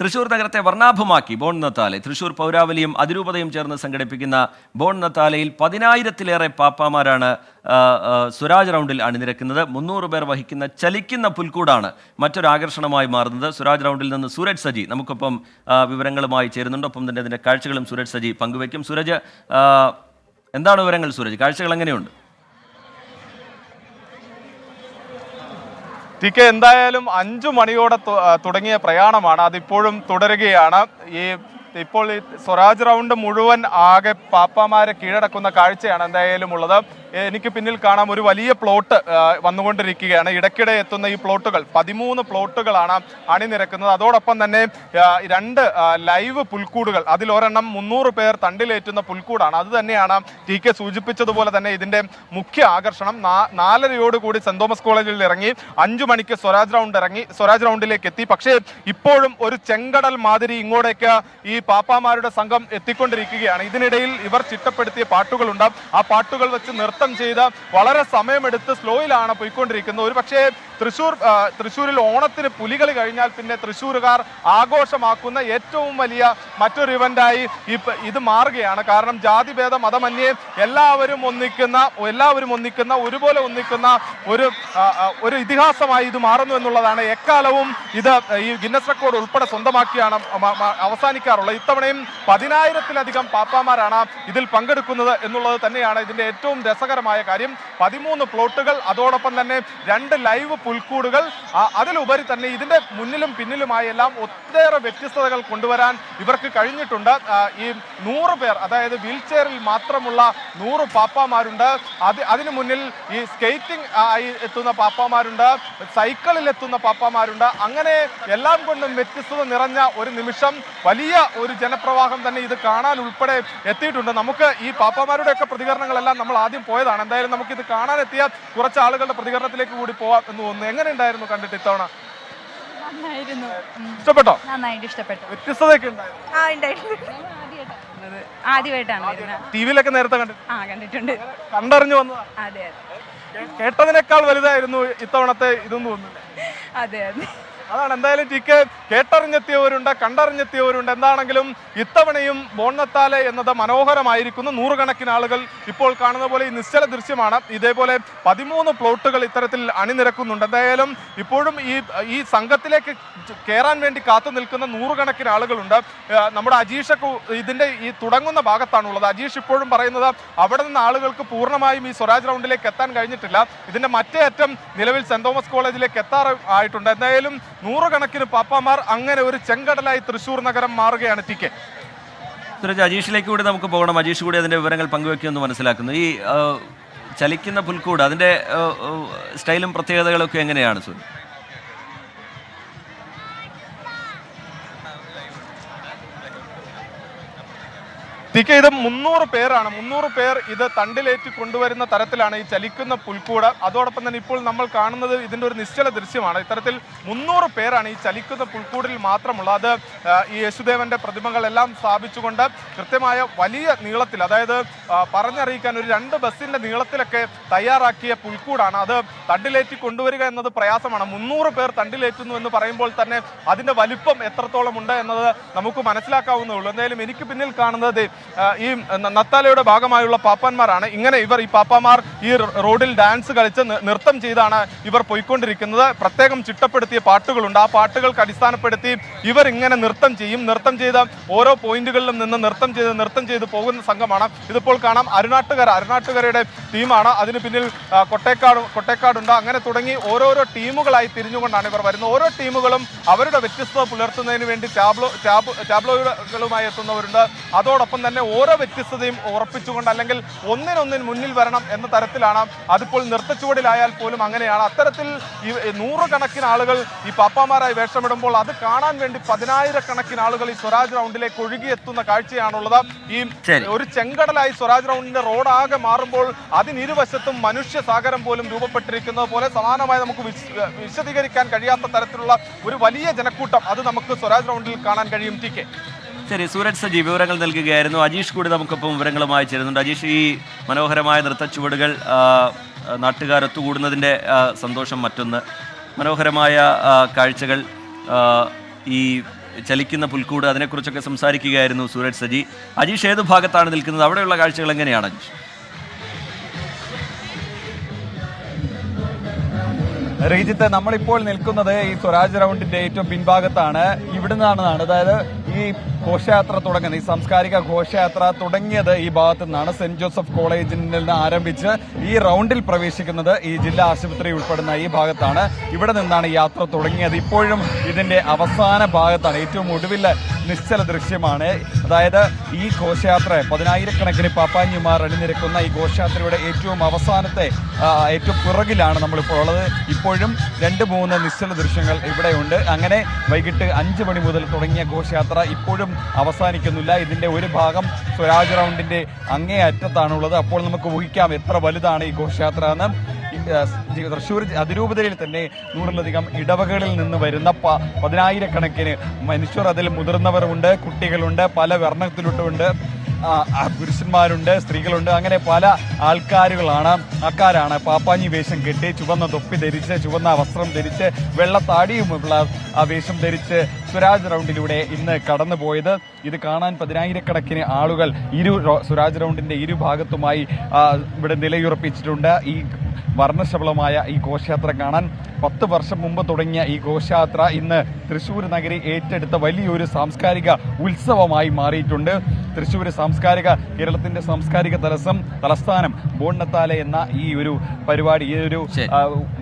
തൃശൂർ നഗരത്തെ വർണാഭമാക്കി ബോൺ നത്താലെ. തൃശൂർ പൗരാവലിയും അതിരൂപതയും ചേർന്ന് സംഘടിപ്പിക്കുന്ന ബോൺ നത്താലയിൽ പതിനായിരത്തിലേറെ പാപ്പാമാരാണ് സ്വരാജ് റൗണ്ടിൽ അണിനിരക്കുന്നത്. മുന്നൂറ് പേർ വഹിക്കുന്ന ചലിക്കുന്ന പുൽക്കൂടാണ് മറ്റൊരു ആകർഷണമായി മാറുന്നത്. സുരാജ് റൗണ്ടിൽ നിന്ന് സൂരജ് സജി നമുക്കൊപ്പം വിവരങ്ങളുമായി ചേരുന്നുണ്ട്. ഒപ്പം തന്നെ അതിന്റെ കാഴ്ചകളും സൂരജ് സജി പങ്കുവയ്ക്കും. സുരജ് എന്താണ് വിവരങ്ങൾ സുരജ്? കാഴ്ചകൾ എങ്ങനെയുണ്ട്? ടി കെ എന്തായാലും അഞ്ചു മണിയോടെ തുടങ്ങിയ പ്രയാണമാണ്. അതിപ്പോഴും തുടരുകയാണ്. ഈ ഇപ്പോൾ ഈ സ്വരാജ് റൗണ്ട് മുഴുവൻ ആകെ പാപ്പാമാരെ കീഴടക്കുന്ന കാഴ്ചയാണ് എന്തായാലും ഉള്ളത്. എനിക്ക് പിന്നിൽ കാണാം ഒരു വലിയ പ്ലോട്ട് വന്നുകൊണ്ടിരിക്കുകയാണ്. ഇടയ്ക്കിടെ എത്തുന്ന ഈ പ്ലോട്ടുകൾ പതിമൂന്ന് പ്ലോട്ടുകളാണ് അണിനിരക്കുന്നത്. അതോടൊപ്പം തന്നെ രണ്ട് ലൈവ് പുൽക്കൂടുകൾ അതിലൊരെണ്ണം മുന്നൂറ് പേർ തണ്ടിലേറ്റുന്ന പുൽക്കൂടാണ്. അത് തന്നെയാണ് ടി കെ സൂചിപ്പിച്ചതുപോലെ തന്നെ ഇതിന്റെ മുഖ്യ ആകർഷണം. നാ- നാലരയോട് കൂടി സെന്റ് തോമസ് കോളേജിൽ ഇറങ്ങി അഞ്ചു മണിക്ക് സ്വരാജ് റൗണ്ട് ഇറങ്ങി സ്വരാജ് റൗണ്ടിലേക്ക് എത്തി. പക്ഷേ ഇപ്പോഴും ഒരു ചെങ്കടൽ മാതിരി ഇങ്ങോട്ടേക്ക് ഈ പാപ്പാമാരുടെ സംഘം എത്തിക്കൊണ്ടിരിക്കുകയാണ്. ഇതിനിടയിൽ ഇവർ ചിട്ടപ്പെടുത്തിയ പാട്ടുകളുണ്ട്. ആ പാട്ടുകൾ വെച്ച് നൃത്തം ചെയ്ത് വളരെ സമയമെടുത്ത് സ്ലോയിലാണ് പോയിക്കൊണ്ടിരിക്കുന്നത്. ഒരു പക്ഷേ തൃശ്ശൂർ തൃശ്ശൂരിൽ ഓണത്തിന് പുലികൾ കഴിഞ്ഞാൽ പിന്നെ തൃശ്ശൂരുകാർ ആഘോഷമാക്കുന്ന ഏറ്റവും വലിയ മറ്റൊരു ഇവന്റായി ഇത് മാറുകയാണ്. കാരണം ജാതിഭേദ മതമന്യേ എല്ലാവരും ഒന്നിക്കുന്ന എല്ലാവരും ഒന്നിക്കുന്ന ഒരുപോലെ ഒന്നിക്കുന്ന ഒരു ഒരു ഇതിഹാസമായി ഇത് മാറുന്നു എന്നുള്ളതാണ്. എക്കാലവും ഇത് ഈ ഗിന്നസ് റെക്കോർഡ് ഉൾപ്പെടെ സ്വന്തമാക്കിയാണ് മ- അവസാനിക്കാറുള്ളത് ഇത്തവണയും പതിനായിരത്തിലധികം പാപ്പാമാരാണ് ഇതിൽ പങ്കെടുക്കുന്നത് എന്നുള്ളത് തന്നെയാണ് ഇതിന്റെ ഏറ്റവും രസകരമായ കാര്യം. പതിമൂന്ന് പ്ലോട്ടുകൾ അതോടൊപ്പം തന്നെ രണ്ട് ലൈവ് പുൽക്കൂടുകൾ അതിലുപരി തന്നെ ഇതിന്റെ മുന്നിലും പിന്നിലുമായി എല്ലാം ഒട്ടേറെ വ്യത്യസ്തതകൾ കൊണ്ടുവരാൻ ഇവർക്ക് കഴിഞ്ഞിട്ടുണ്ട്. ഈ നൂറ് പേർ അതായത് വീൽ ചെയറിൽ മാത്രമുള്ള നൂറ് പാപ്പാമാരുണ്ട്. അത് അതിനു മുന്നിൽ ഈ സ്കേറ്റിംഗ് ആയി എത്തുന്ന പാപ്പാമാരുണ്ട്. സൈക്കിളിൽ എത്തുന്ന പാപ്പാമാരുണ്ട്. അങ്ങനെ എല്ലാം കൊണ്ടും വ്യത്യസ്തത നിറഞ്ഞ ഒരു നിമിഷം വലിയ ഒരു ജനപ്രവാഹം തന്നെ ഇത് കാണാൻ ഉൾപ്പെടെ എത്തിയിട്ടുണ്ട്. നമുക്ക് ഈ പാപ്പമാരുടെ ഒക്കെ പ്രതികരണങ്ങളെല്ലാം നമ്മൾ ആദ്യം പോയതാണ്. എന്തായാലും നമുക്ക് ഇത് കാണാൻ എത്തിയ കുറച്ച് ആളുകളുടെ പ്രതികരണത്തിലേക്ക് കൂടി പോവാം എന്ന് തോന്നുന്നു. എങ്ങനെ ഉണ്ടായിരുന്നു കണ്ടിട്ട് ഇത്തവണ? ഇഷ്ടപ്പെട്ടോ? ഇഷ്ടപ്പെട്ടു. വ്യത്യസ്തതയൊക്കെ ആദ്യമായിട്ടാണ് ടി വിയിലൊക്കെ നേരത്തെ കണ്ടിട്ടുണ്ട്. കണ്ടറിഞ്ഞു വന്നതാ. അതെ കേട്ടതിനേക്കാൾ വലുതായിരുന്നു ഇത്തവണത്തെ ഇതൊന്നും തോന്നുന്നു അതെ അതെ. അതാണ് എന്തായാലും ടി കെ കേട്ടറിഞ്ഞെത്തിയവരുണ്ട് കണ്ടറിഞ്ഞെത്തിയവരുണ്ട്. എന്താണെങ്കിലും ഇത്തവണയും ബോണ്ണത്താലെ എന്നത് മനോഹരമായിരിക്കുന്നു. നൂറുകണക്കിന് ആളുകൾ ഇപ്പോൾ കാണുന്ന പോലെ ഈ നിശ്ചല ദൃശ്യമാണ്. ഇതേപോലെ പതിമൂന്ന് പ്ലോട്ടുകൾ ഇത്തരത്തിൽ അണിനിരക്കുന്നുണ്ട്. എന്തായാലും ഇപ്പോഴും ഈ ഈ സംഘത്തിലേക്ക് കയറാൻ വേണ്ടി കാത്തു നിൽക്കുന്ന നൂറുകണക്കിന് ആളുകളുണ്ട്. നമ്മുടെ അജീഷൊക്കെ ഇതിന്റെ ഈ തുടങ്ങുന്ന ഭാഗത്താണുള്ളത്. അജീഷ് ഇപ്പോഴും പറയുന്നത് അവിടെ നിന്ന് ആളുകൾക്ക് പൂർണമായും ഈ സ്വരാജ് റൗണ്ടിലേക്ക് എത്താൻ കഴിഞ്ഞിട്ടില്ല. ഇതിന്റെ മറ്റേ അറ്റം നിലവിൽ സെന്റ് തോമസ് കോളേജിലേക്ക് എത്താറ് ആയിട്ടുണ്ട്. എന്തായാലും നൂറുകണക്കിന് പാപ്പാമാർ അങ്ങനെ ഒരു ചെങ്കടലായി തൃശ്ശൂർ നഗരം മാറുകയാണ് ടി കെ. സുരജ് അജീഷിലേക്ക് കൂടി നമുക്ക് പോകണം. അജീഷ് കൂടി അതിന്റെ വിവരങ്ങൾ പങ്കുവെക്കുമെന്ന് മനസ്സിലാക്കുന്നു. ഈ ചലിക്കുന്ന പുൽക്കൂട് അതിന്റെ സ്റ്റൈലും പ്രത്യേകതകളൊക്കെ എങ്ങനെയാണ് സുരജ്? ടി കെ ഇത് മുന്നൂറ് പേരാണ്. മുന്നൂറ് പേർ ഇത് തണ്ടിലേറ്റി കൊണ്ടുവരുന്ന തരത്തിലാണ് ഈ ചലിക്കുന്ന പുൽക്കൂട്. അതോടൊപ്പം തന്നെ ഇപ്പോൾ നമ്മൾ കാണുന്നത് ഇതിന്റെ ഒരു നിശ്ചല ദൃശ്യമാണ്. ഇത്തരത്തിൽ മുന്നൂറ് പേരാണ് ഈ ചലിക്കുന്ന പുൽക്കൂടിൽ മാത്രമുള്ള അത് ഈ യേശുദേവന്റെ പ്രതിമകളെല്ലാം സ്ഥാപിച്ചുകൊണ്ട് കൃത്യമായ വലിയ നീളത്തിൽ അതായത് പറഞ്ഞറിയിക്കാൻ ഒരു രണ്ട് ബസ്സിന്റെ നീളത്തിലൊക്കെ തയ്യാറാക്കിയ പുൽക്കൂടാണ് അത് തണ്ടിലേറ്റി കൊണ്ടുവരിക എന്നത് പ്രയാസമാണ്. മുന്നൂറ് പേർ തണ്ടിലേറ്റുന്നു എന്ന് പറയുമ്പോൾ തന്നെ അതിന്റെ വലിപ്പം എത്രത്തോളം ഉണ്ട് എന്നത് നമുക്ക് മനസ്സിലാക്കാവുന്നേ ഉള്ളൂ. എന്തായാലും എനിക്ക് പിന്നിൽ കാണുന്നത് ഈ നത്താലയുടെ ഭാഗമായുള്ള പാപ്പാന്മാരാണ്. ഇങ്ങനെ ഇവർ ഈ പാപ്പാമാർ ഈ റോഡിൽ ഡാൻസ് കളിച്ച് നൃത്തം ചെയ്താണ് ഇവർ പോയിക്കൊണ്ടിരിക്കുന്നത്. പ്രത്യേകം ചിട്ടപ്പെടുത്തിയ പാട്ടുകളുണ്ട്. ആ പാട്ടുകൾക്ക് അടിസ്ഥാനപ്പെടുത്തി ഇവർ ഇങ്ങനെ നൃത്തം ചെയ്യും. നൃത്തം ചെയ്ത ഓരോ പോയിന്റുകളിലും നിന്ന് നൃത്തം ചെയ്ത് നൃത്തം ചെയ്ത് പോകുന്ന സംഘമാണ്. ഇതിപ്പോൾ കാണാം അരുണാട്ടുകര അരുണാട്ടുകരയുടെ ടീമാണ്. അതിന് പിന്നിൽ കൊട്ടേക്കാട് കൊട്ടേക്കാടുണ്ട്. അങ്ങനെ തുടങ്ങി ഓരോരോ ടീമുകളായി തിരിഞ്ഞുകൊണ്ടാണ് ഇവർ വരുന്നത്. ഓരോ ടീമുകളും അവരുടെ വ്യത്യസ്തത പുലർത്തുന്നതിന് വേണ്ടി ടാബ്ലോ ടാബ് ടാബ്ലോയിഡുകളുമായി എത്തുന്നവരുണ്ട്. അതോടൊപ്പം തന്നെ ഓരോ വ്യത്യസ്തതയും ഉറപ്പിച്ചുകൊണ്ട് അല്ലെങ്കിൽ ഒന്നിനൊന്നിന് മുന്നിൽ വരണം എന്ന തരത്തിലാണ് അതിപ്പോൾ നൃത്തച്ചുവടിലായാൽ പോലും അങ്ങനെയാണ്. അത്തരത്തിൽ ഈ നൂറുകണക്കിന് ആളുകൾ ഈ പാപ്പാമാരായി വേഷമിടുമ്പോൾ അത് കാണാൻ വേണ്ടി പതിനായിരക്കണക്കിന് ആളുകൾ ഈ സ്വരാജ് റൗണ്ടിലേക്ക് ഒഴുകിയെത്തുന്ന കാഴ്ചയാണുള്ളത്. ഈ ഒരു ചെങ്കടലായി സ്വരാജ് റൗണ്ടിന്റെ റോഡാകെ മാറുമ്പോൾ അതിനിരുവശത്തും മനുഷ്യ സാഗരം പോലും രൂപപ്പെട്ടിരിക്കുന്നത് പോലെ സമാനമായി നമുക്ക് വിശദീകരിക്കാൻ കഴിയാത്ത തരത്തിലുള്ള ഒരു വലിയ ജനക്കൂട്ടം അത് നമുക്ക് സ്വരാജ് റൗണ്ടിൽ കാണാൻ കഴിയും ടി കെ. ശരി സൂരജ് സജി വിവരങ്ങൾ നൽകുകയായിരുന്നു. അജീഷ് കൂടി നമുക്കൊപ്പം വിവരങ്ങളുമായി ചേരുന്നുണ്ട്. അജീഷ് ഈ മനോഹരമായ നൃത്ത ചുവടുകൾ നാട്ടുകാരൊത്തുകൂടുന്നതിന്റെ സന്തോഷം മറ്റൊന്ന്. മനോഹരമായ കാഴ്ചകൾ ഈ ചലിക്കുന്ന പുൽക്കൂട് അതിനെക്കുറിച്ചൊക്കെ സംസാരിക്കുകയായിരുന്നു സൂരജ് സജി. അജീഷ് ഏത് ഭാഗത്താണ് നിൽക്കുന്നത്? അവിടെയുള്ള കാഴ്ചകൾ എങ്ങനെയാണ് അജീഷ്? റീജിത്ത് നമ്മളിപ്പോൾ നിൽക്കുന്നത് ഈ സ്വരാജ് റൗണ്ടിന്റെ ഏറ്റവും പിൻഭാഗത്താണ്. ഇവിടുന്നാണ് അതായത് ഈ ഘോഷയാത്ര തുടങ്ങുന്നത് ഈ സാംസ്കാരിക ഘോഷയാത്ര തുടങ്ങിയത് ഈ ഭാഗത്തു നിന്നാണ്. സെന്റ് ജോസഫ് കോളേജിൽ നിന്ന് ആരംഭിച്ച് ഈ റൗണ്ടിൽ പ്രവേശിക്കുന്നത് ഈ ജില്ലാ ആശുപത്രി ഉൾപ്പെടുന്ന ഈ ഭാഗത്താണ്. ഇവിടെ നിന്നാണ് യാത്ര തുടങ്ങിയത്. ഇപ്പോഴും ഇതിന്റെ അവസാന ഭാഗത്താണ്. ഏറ്റവും ഒടുവിൽ നിശ്ചല ദൃശ്യമാണ്. അതായത് ഈ ഘോഷയാത്ര പതിനായിരക്കണക്കിന് പാപ്പാഞ്ഞിമാർ അണിനിരക്കുന്ന ഈ ഘോഷയാത്രയുടെ ഏറ്റവും അവസാനത്തെ ഏറ്റവും പിറകിലാണ് നമ്മളിപ്പോൾ ഉള്ളത്. ഇപ്പോഴും രണ്ട് മൂന്ന് നിശ്ചല ദൃശ്യങ്ങൾ ഇവിടെയുണ്ട്. അങ്ങനെ വൈകിട്ട് അഞ്ച് മണി മുതൽ തുടങ്ങിയ ഘോഷയാത്ര ഇപ്പോഴും അവസാനിക്കുന്നില്ല. ഇതിന്റെ ഒരു ഭാഗം സ്വരാജ് റൗണ്ടിന്റെ അങ്ങേ അറ്റത്താണുള്ളത്. അപ്പോൾ നമുക്ക് ഊഹിക്കാം എത്ര വലുതാണ് ഈ ഘോഷയാത്ര എന്ന്. തൃശ്ശൂർ അതിരൂപതയിൽ തന്നെ നൂറിലധികം ഇടവകളിൽ നിന്ന് വരുന്ന പ- പതിനായിരക്കണക്കിന് മനുഷ്യർ അതിൽ മുതിർന്നവരുണ്ട് കുട്ടികളുണ്ട് പല ആ, പുരുഷന്മാരുണ്ട് സ്ത്രീകളുണ്ട് അങ്ങനെ പല ആൾക്കാരുകളാണ്. ആൾക്കാരാണ്. പാപ്പാഞ്ഞി വേഷം കെട്ടി ചുവന്ന തൊപ്പി ധരിച്ച് ചുവന്ന വസ്ത്രം ധരിച്ച് വെള്ളത്താടിയുമുള്ള വേഷം ധരിച്ച് സുരാജ് റൗണ്ടിലൂടെ ഇന്ന് കടന്നുപോയത്. ഇത് കാണാൻ പതിനായിരക്കണക്കിന് ആളുകൾ ഇരു സുരാജ് റൗണ്ടിന്റെ ഇരു ഭാഗത്തുമായി ഇവിടെ നിലയുറപ്പിച്ചിട്ടുണ്ട്. ഈ വർണശബളമായ ഈ ഘോഷയാത്ര കാണാൻ പത്ത് വർഷം മുമ്പ് തുടങ്ങിയ ഈ ഘോഷയാത്ര ഇന്ന് തൃശ്ശൂർ നഗരി ഏറ്റെടുത്ത വലിയൊരു സാംസ്കാരിക ഉത്സവമായി മാറിയിട്ടുണ്ട്. തൃശ്ശൂർ സാംസ്കാരിക കേരളത്തിന്റെ സാംസ്കാരിക തലസം തലസ്ഥാനം ബോണ്ണത്താലെ എന്ന ഈ ഒരു പരിപാടി ഈ ഒരു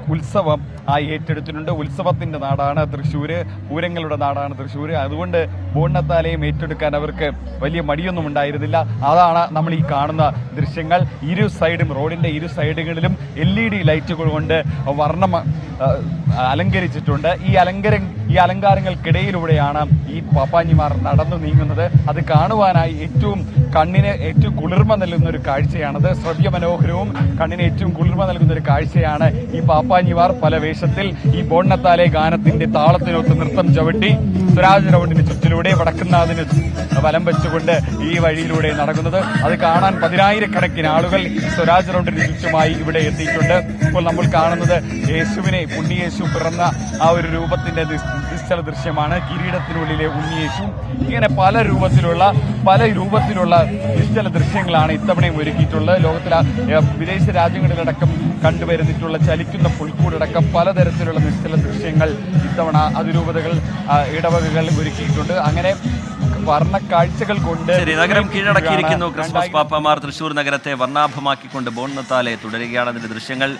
ആ, ഉത്സവം ആയി ഏറ്റെടുത്തിട്ടുണ്ട്. ഉത്സവത്തിന്റെ നാടാണ് തൃശ്ശൂർ പൂരങ്ങളുടെ നാടാണ് തൃശ്ശൂർ അതുകൊണ്ട് പൂർണത്താലയും ഏറ്റെടുക്കാൻ അവർക്ക് വലിയ മടിയൊന്നും ഉണ്ടായിരുന്നില്ല. അതാണ് നമ്മൾ ഈ കാണുന്ന ദൃശ്യങ്ങൾ. ഇരു സൈഡും റോഡിന്റെ ഇരു സൈഡുകളിലും എൽ ഇ ഡി ലൈറ്റുകൾ കൊണ്ട് വർണം അലങ്കരിച്ചിട്ടുണ്ട്. ഈ അലങ്കര ഈ അലങ്കാരങ്ങൾക്കിടയിലൂടെയാണ് ഈ പാപ്പാഞ്ഞിമാർ നടന്നു നീങ്ങുന്നത്. അത് കാണുവാനായി ഏറ്റവും കണ്ണിന് ഏറ്റവും കുളിർമ നൽകുന്ന ഒരു കാഴ്ചയാണത്. ശ്രവ്യ മനോഹരവും കണ്ണിന് ഏറ്റവും കുളിർമ നൽകുന്ന ഒരു കാഴ്ചയാണ് ഈ പാപ്പാഞ്ഞിമാർ പല വേഷത്തിൽ ഈ ബോണ്ണത്താലെ ഗാനത്തിന്റെ താളത്തിനൊത്ത് നൃത്തം ചവിട്ടി സ്വരാജ് റൗണ്ടിന് ചുറ്റിലൂടെ വടക്കുന്നാഥിന് വലം വെച്ചുകൊണ്ട് ഈ വഴിയിലൂടെ നടക്കുന്നത്. അത് കാണാൻ പതിനായിരക്കണക്കിന് ആളുകൾ സ്വരാജ് റൗണ്ടിന് ചുറ്റുമായി ഇവിടെ എത്തിയിട്ടുണ്ട്. ഇപ്പോൾ നമ്മൾ കാണുന്നത് യേശുവിനെ പുണ്യേശു പിറന്ന ആ ഒരു രൂപത്തിന്റെ നിശ്ചല ദൃശ്യമാണ്. കിരീടത്തിനുള്ളിലെ ഉണ്ണിയേശു ഇങ്ങനെ പല രൂപത്തിലുള്ള പല രൂപത്തിലുള്ള നിശ്ചല ദൃശ്യങ്ങളാണ് ഇത്തവണയും ഒരുക്കിയിട്ടുള്ളത്. ലോകത്തിലെ വിദേശ രാജ്യങ്ങളിലടക്കം കണ്ടുവരുന്നിട്ടുള്ള ചലിക്കുന്ന പുൽക്കൂടടക്കം പലതരത്തിലുള്ള നിശ്ചല ദൃശ്യങ്ങൾ ഇത്തവണ അതിരൂപതകൾ ഇടവകകൾ ഒരുക്കിയിട്ടുണ്ട്. അങ്ങനെ വർണ കാഴ്ചകൾ കൊണ്ട് നഗരം കീഴടക്കിയിരിക്കുന്നു. ക്രിസ്മസ് പാപ്പമാർ തൃശൂർ നഗരത്തെ വർണാഭമാക്കിക്കൊണ്ട് ബോൺനത്താലെ തുടരുകയാണ് അതിന്റെ ദൃശ്യങ്ങൾ.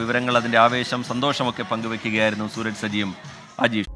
വിവരങ്ങൾ അതിന്റെ ആവേശം സന്തോഷമൊക്കെ പങ്കുവെക്കുകയായിരുന്നു സൂരജ് സജിയും അജീഷ്.